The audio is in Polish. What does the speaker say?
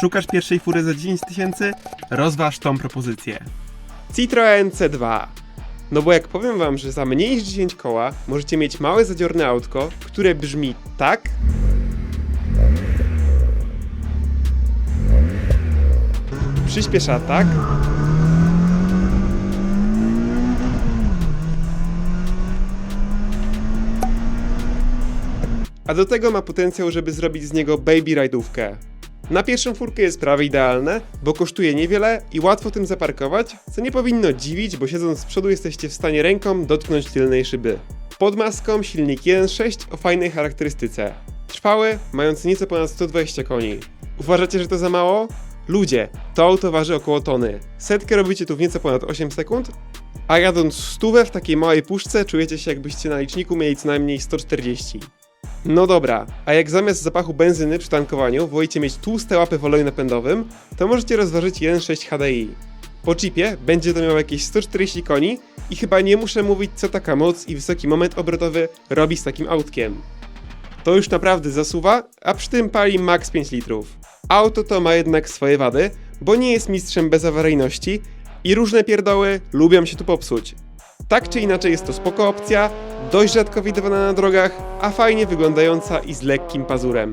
Szukasz pierwszej fury za 10 tysięcy? Rozważ tą propozycję. Citroen C2. No bo jak powiem wam, że za mniej niż 10 koła możecie mieć małe zadziorne autko, które brzmi tak, przyspiesza tak, a do tego ma potencjał, żeby zrobić z niego baby rajdówkę. Na pierwszą furkę jest prawie idealne, bo kosztuje niewiele i łatwo tym zaparkować, co nie powinno dziwić, bo siedząc z przodu jesteście w stanie ręką dotknąć tylnej szyby. Pod maską silnik 1.6 o fajnej charakterystyce. Trwały, mający nieco ponad 120 koni. Uważacie, że to za mało? Ludzie, to auto waży około tony. Setkę robicie tu w nieco ponad 8 sekund, a jadąc stówę w takiej małej puszce czujecie się jakbyście na liczniku mieli co najmniej 140. No dobra, a jak zamiast zapachu benzyny przy tankowaniu wolicie mieć tłuste łapy w oleju napędowym, to możecie rozważyć 1.6 HDI. Po chipie będzie to miał jakieś 140 koni i chyba nie muszę mówić co taka moc i wysoki moment obrotowy robi z takim autkiem. To już naprawdę zasuwa, a przy tym pali max 5 litrów. Auto to ma jednak swoje wady, bo nie jest mistrzem bez awaryjności i różne pierdoły lubią się tu popsuć. Tak czy inaczej jest to spoko opcja, dość rzadko widywana na drogach, a fajnie wyglądająca i z lekkim pazurem.